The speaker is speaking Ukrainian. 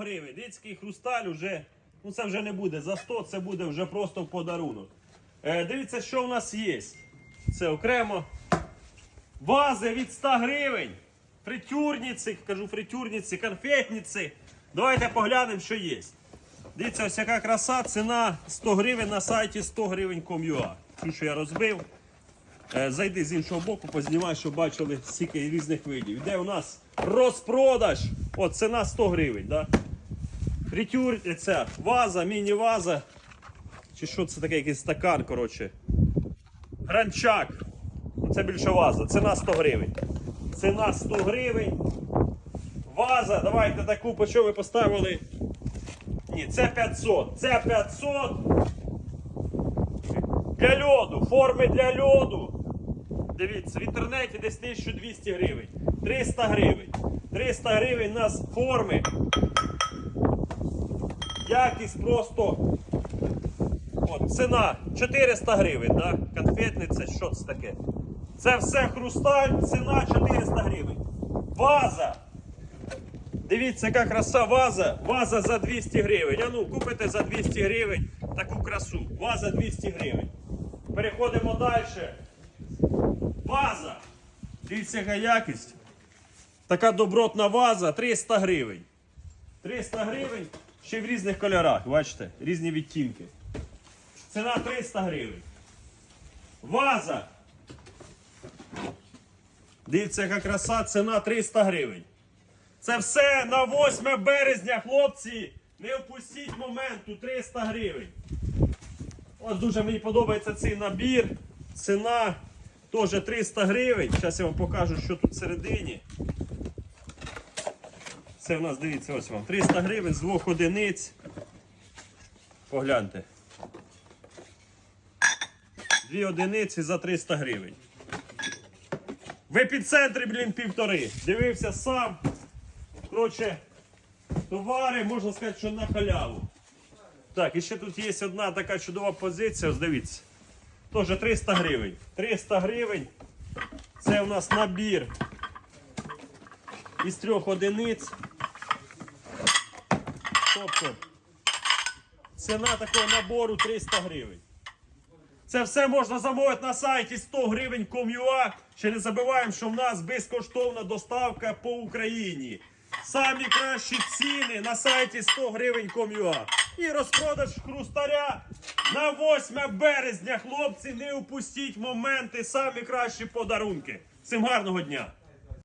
гривень. Дицький хрусталь уже, ну це вже не буде за 100, це буде вже просто в подарунок. Е, дивіться, що в нас є. Це окремо. Вази від 100 гривень. Фритюрниці, кажу фритюрниці, конфетниці. Давайте поглянемо, що є. Дивіться, ось яка краса, ціна 100 гривень на сайті 100 гривень.com.ua. Цю, що я розбив. Е, Зайди з іншого боку, познімай, щоб бачили стільки різних видів. Іде у нас розпродаж. От ціна 100 гривень. Да? Фритюр, е, ця ваза, міні-ваза. Чи що це таке, якийсь стакан, коротше. Гранчак. Це більше ваза. Ціна 100 гривень. Ціна 100 гривень. Ваза, давайте таку, по що ви поставили? Ні, це 500. Це 500. Для льоду, форми для льоду. Дивіться, в інтернеті десь 1200 гривень. 300 гривень. 300 гривень у нас форми. Якість просто. От, ціна 400 гривень, да? конфетниця, що це таке? Це все хрусталь, ціна 400 гривень. Ваза. Дивіться, яка краса ваза. Ваза за 200 гривень. А ну, купите за 200 гривень таку красу. Ваза 200 гривень. Переходимо далі. Ваза. Дивіться, яка якість. Така добротна ваза 300 гривень. 300 гривень ще й в різних кольорах. Бачите, різні відтінки. Ціна 300 гривень. Ваза. Дивіться, яка краса, ціна 300 гривень. Це все на 8 березня, хлопці. Не впустіть моменту 300 гривень. Ось дуже мені подобається цей набір. Ціна теж 300 гривень. Зараз я вам покажу, що тут всередині. Це в нас, дивіться, ось вам. 300 гривень з двох одиниць. Погляньте. Дві одиниці за 300 гривень. В епіцентрі, блін, півтори. Дивився сам. Коротше, товари, можна сказати, що на халяву. Так, і ще тут є одна така чудова позиція, ось дивіться. Теж 300 гривень. 300 гривень. Це у нас набір із трьох одиниць. Тобто ціна такого набору 300 гривень. Це все можна замовити на сайті 100 гривень Ком'юа. Ще не забуваємо, що в нас безкоштовна доставка по Україні. Самі кращі ціни на сайті 100 гривень Ком'юа. І розпродаж хрустаря на 8 березня. Хлопці, не упустіть моменти, самі кращі подарунки. Всім гарного дня!